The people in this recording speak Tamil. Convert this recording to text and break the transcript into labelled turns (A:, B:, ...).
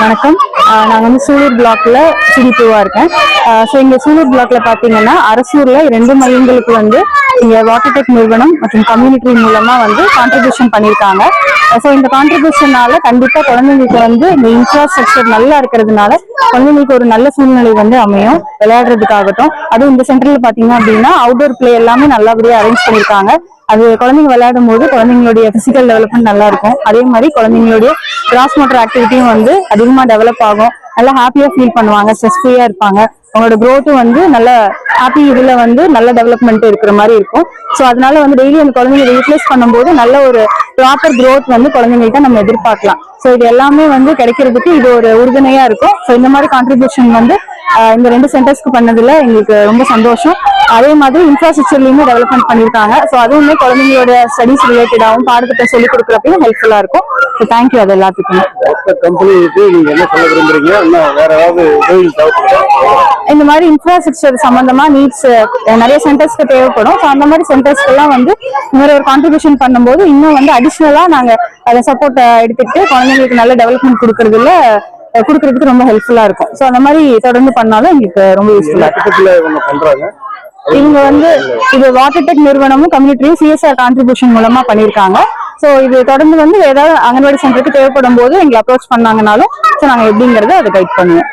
A: வணக்கம். நான் வந்து சூலூர் பிளாக்ல சிடிபிஓவா இருக்கேன். ஸோ இங்க சூலூர் பிளாக்ல பாத்தீங்கன்னா அரசூர்ல ரெண்டு மையங்களுக்கு வந்து இங்க வாட்டர்டெக் நிறுவனம் மற்றும் கம்யூனிட்டி மூலமா வந்து கான்ட்ரிபியூஷன் பண்ணியிருக்காங்க ஸோ இந்த கான்ட்ரிபியூஷனால கண்டிப்பா குழந்தைங்களுக்கு வந்து இந்த இன்ஃப்ராஸ்ட்ரக்சர் நல்லா இருக்கிறதுனால குழந்தைங்களுக்கு ஒரு நல்ல சூழ்நிலை வந்து அமையும் விளையாடுறதுக்காகட்டும். அதுவும் இந்த சென்டர்ல பாத்தீங்க அப்படின்னா அவுட்டோர் பிளே எல்லாமே நல்லபடியா அரேஞ்ச் பண்ணியிருக்காங்க அது குழந்தைங்க விளையாடும் போது குழந்தைங்களுடைய பிசிக்கல் டெவலப்மெண்ட் நல்லா இருக்கும். அதே மாதிரி குழந்தைங்களுடைய கிராஸ் மோட்டர் ஆக்டிவிட்டியும் வந்து அதிகமாக டெவலப் ஆகும். நல்லா ஹாப்பியாக ஃபீல் பண்ணுவாங்க ஸ்ட்ரெஸ் ஃப்ரீயாக இருப்பாங்க. அவங்களோட க்ரோத்தும் வந்து நல்ல ஹாப்பி இதில் வந்து நல்ல டெவலப்மெண்ட் இருக்கிற மாதிரி இருக்கும். ஸோ அதனால வந்து டெய்லி அந்த குழந்தைங்களை யூட்டிலைஸ் பண்ணும்போது நல்ல ஒரு ப்ராப்பர் க்ரோத் வந்து குழந்தைங்கள்ட்ட நம்ம எதிர்பார்க்கலாம். ஸோ இது எல்லாமே வந்து கிடைக்கிறதுக்கு இது ஒரு உறுதுணையாக இருக்கும். ஸோ இந்த மாதிரி கான்ட்ரிபியூஷன் வந்து இந்த ரெண்டு சென்டர்ஸ்க்கு பண்ணதுல எங்களுக்கு ரொம்ப சந்தோஷம். அதே மாதிரி இன்ஃப்ராஸ்ட்ரக்சர்லையுமே டெவலப்மெண்ட் பண்ணியிருக்காங்க. ஸோ அதுவுமே குழந்தைங்களோட ஸ்டடிஸ் ரிலேட்டடாகவும் பாடத்திட்டம் சொல்லிக் கொடுக்குறப்பையும் ஹெல்ப்ஃபுல்லாக இருக்கும். தேங்க்யூ அது எல்லாத்துக்குமே.
B: கம்பெனிக்கு நீங்க என்ன சொல்ல விரும்புறீங்க? வேற ஏதாவது உதவி
A: இந்த மாதிரி இன்ஃப்ராஸ்ட்ரக்சர் சம்பந்தமா நீட்ஸ் நிறைய சென்டர்ஸ்க்கு தேவைப்படும். ஸோ அந்த மாதிரி சென்டர்ஸ்க்கு எல்லாம் வந்து இந்த ஒரு கான்ட்ரிபியூஷன் பண்ணும்போது இன்னும் வந்து அடிஷ்னலா நாங்க அதை சப்போர்ட் எடுத்துட்டு குழந்தைங்களுக்கு நல்ல டெவலப்மெண்ட் கொடுக்கறதுல கொடுக்கறதுக்கு ரொம்ப ஹெல்ப்ஃபுல்லா இருக்கும். ஸோ அந்த மாதிரி தொடர்ந்து பண்ணாலும் எங்களுக்கு ரொம்ப யூஸ்ஃபுல்லா இருக்கும். இவங்க வந்து இது வாட்டர் டெக் நிறுவனமும் கம்யூனிட்டியும் சிஎஸ்ஆர் கான்ட்ரிபியூஷன் மூலமா பண்ணியிருக்காங்க. ஸோ இது தொடர்ந்து வந்து ஏதாவது அங்கன்வாடி சென்டருக்கு தேவைப்படும் போது எங்களை அப்ரோச் பண்ணாங்கனாலும் ஸோ நாங்கள் எப்படிங்கிறத அதை கைட் பண்ணுவோம்.